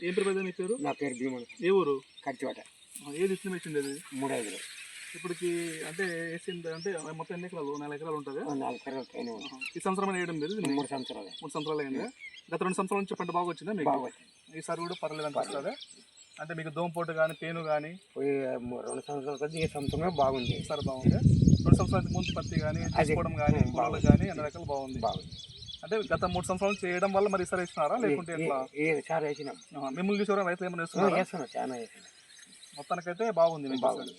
ఏం పేరు నీ పేరు? నా పేరు భీమన్ ఏ ఊరు? ఆ, ఏది ఇష్టం వేసింది అది మూడు ఐదులు ఇప్పటికి అంటే వేసింది అంటే మొత్తం ఎన్ని ఎకరాలు? నాలుగు ఎకరాలు ఉంటుంది. నాలుగు పైన ఉన్నాయి. ఈ సంవత్సరం వేయడం లేదు? మూడు సంవత్సరాలు. మూడు సంవత్సరాలు అయింది? గత రెండు సంవత్సరాల నుంచి పంట బాగా వచ్చిందా మీకు? బాగా వచ్చింది ఈసారి కూడా పర్లేదు అనిపిస్తుంది? అంటే మీకు దోమపోటు కానీ పేను కానీ పోయి రెండు సంవత్సరాల కొద్ది ఈ సంవత్సరమే బాగుంది. ఈసారి బాగుంది? రెండు సంవత్సరాల ముందు పత్తి కానీ తీసుకోవడం కానీ కూరలు కానీ అన్ని రకాలు బాగుంది. బాగుంది. అంటే గత మూడు సంవత్సరాలు చేయడం వల్ల మరి ఈసారి ఇస్తున్నారా లేకుంటే ఎట్లా? చాలా వేసినాం. మిమ్మల్ని చూసారా రైతులు ఏమైనా వేస్తున్నారా? వేస్తున్నాం చాలా వేసినాం మొత్తానికైతే బాగుంది బాగుంది.